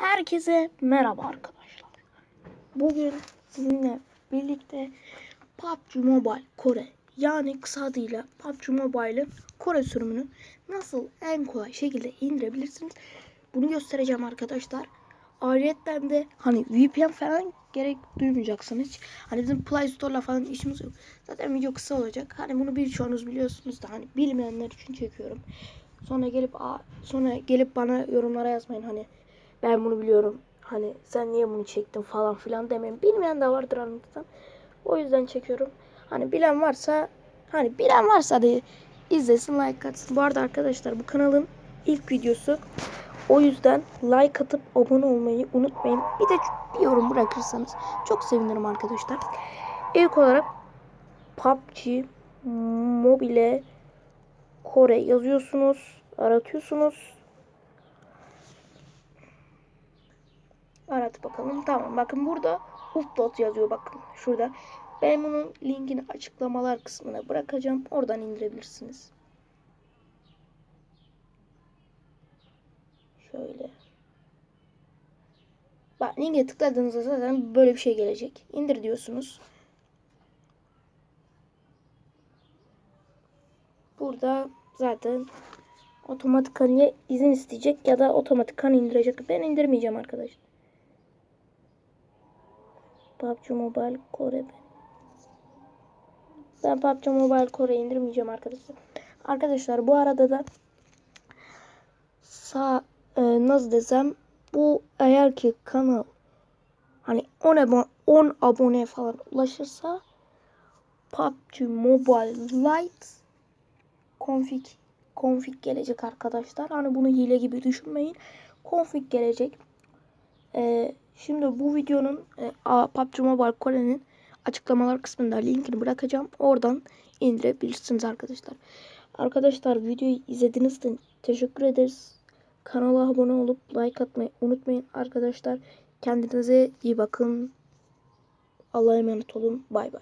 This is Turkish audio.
Herkese merhaba arkadaşlar. Bugün sizinle birlikte PUBG Mobile Kore yani kısa adıyla PUBG Mobile'ın Kore sürümünü nasıl en kolay şekilde indirebilirsiniz bunu göstereceğim arkadaşlar. Ayrıca de hani VPN falan gerek duymayacaksınız. Hani bizim Play Store'la falan işimiz yok. Zaten video kısa olacak. Hani bunu birçoğunuz biliyorsunuz da hani bilmeyenler için çekiyorum. Sonra gelip sonra gelip bana yorumlara yazmayın hani ben bunu biliyorum. Hani sen niye bunu çektin falan filan demeyin. Bilmeyen de vardır aranızda. O yüzden çekiyorum. Hani bilen varsa hani bilen varsa da izlesin like atsın. Bu arada arkadaşlar bu kanalın ilk videosu. O yüzden like atıp abone olmayı unutmayın. Bir de bir yorum bırakırsanız çok sevinirim arkadaşlar. İlk olarak PUBG Mobile Kore yazıyorsunuz. Aratıyorsunuz. Arat bakalım. Tamam bakın burada upload yazıyor bakın şurada. Ben bunun linkini açıklamalar kısmına bırakacağım. Oradan indirebilirsiniz. Şöyle. Bak linke tıkladığınızda zaten böyle bir şey gelecek. İndir diyorsunuz. Burada zaten otomatik hani izin isteyecek ya da otomatik hani indirecek. Ben indirmeyeceğim arkadaşlar. PUBG Mobile Kore ben. Ben PUBG Mobile Kore indirmeyeceğim arkadaşlar. Arkadaşlar bu arada da sağ e, nasıl desem bu eğer ki kanal hani 10 abone, 10 abone falan ulaşırsa PUBG Mobile Lite config config gelecek arkadaşlar. Hani bunu hile gibi düşünmeyin. Config gelecek. Ee, şimdi bu videonun e, PUBG Mobile Kore'nin açıklamalar kısmında linkini bırakacağım. Oradan indirebilirsiniz arkadaşlar. Arkadaşlar videoyu izlediğiniz için teşekkür ederiz. Kanala abone olup like atmayı unutmayın arkadaşlar. Kendinize iyi bakın. Allah'a emanet olun. Bay bay.